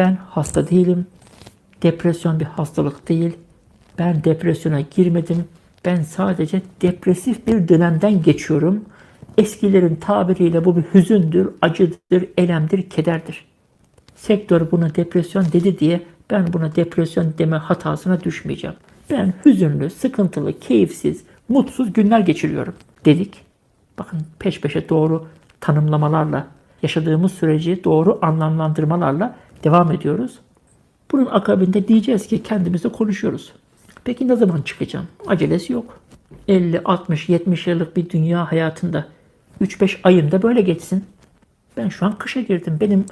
Ben hasta değilim. Depresyon bir hastalık değil. Ben depresyona girmedim. Ben sadece depresif bir dönemden geçiyorum. Eskilerin tabiriyle bu bir hüzündür, acıdır, elemdir, kederdir. Sektör buna depresyon dedi diye ben buna depresyon deme hatasına düşmeyeceğim. Ben hüzünlü, sıkıntılı, keyifsiz, mutsuz günler geçiriyorum dedik. Bakın peş peşe doğru tanımlamalarla, yaşadığımız süreci doğru anlamlandırmalarla devam ediyoruz. Bunun akabinde diyeceğiz ki kendimizle konuşuyoruz. Peki ne zaman çıkacağım? Acelesi yok. 50, 60, 70 yıllık bir dünya hayatında 3-5 ayında böyle geçsin. Ben şu an kışa girdim. Benim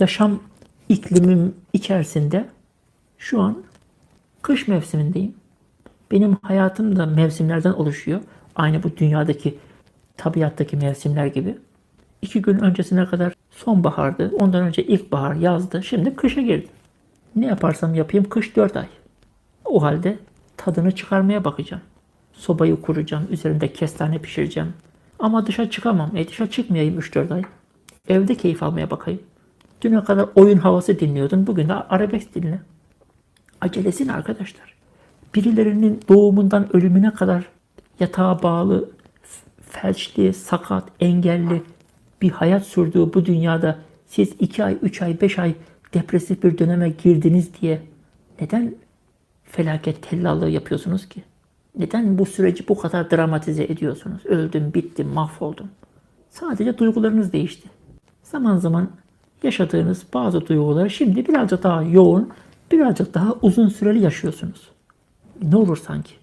yaşam iklimim içerisinde şu an kış mevsimindeyim. Benim hayatım da mevsimlerden oluşuyor. Aynı bu dünyadaki tabiattaki mevsimler gibi. İki gün öncesine kadar sonbahardı. Ondan önce ilkbahar, yazdı. Şimdi kışa girdim. Ne yaparsam yapayım kış 4 ay. O halde tadını çıkarmaya bakacağım. Sobayı kuracağım. Üzerinde kestane pişireceğim. Ama dışa çıkamam. E dışa çıkmayayım 3-4 ay. Evde keyif almaya bakayım. Düne kadar oyun havası dinliyordun. Bugün de arabesk dinle. Acelesin arkadaşlar. Birilerinin doğumundan ölümüne kadar yatağa bağlı, felçli, sakat, engelli bir hayat sürdüğü bu dünyada siz 2 ay, 3 ay, 5 ay depresif bir döneme girdiniz diye neden felaket tellallığı yapıyorsunuz ki? Neden bu süreci bu kadar dramatize ediyorsunuz? Öldüm, bittim, mahvoldum. Sadece duygularınız değişti. Zaman zaman yaşadığınız bazı duyguları şimdi birazcık daha yoğun, birazcık daha uzun süreli yaşıyorsunuz. Ne olur sanki.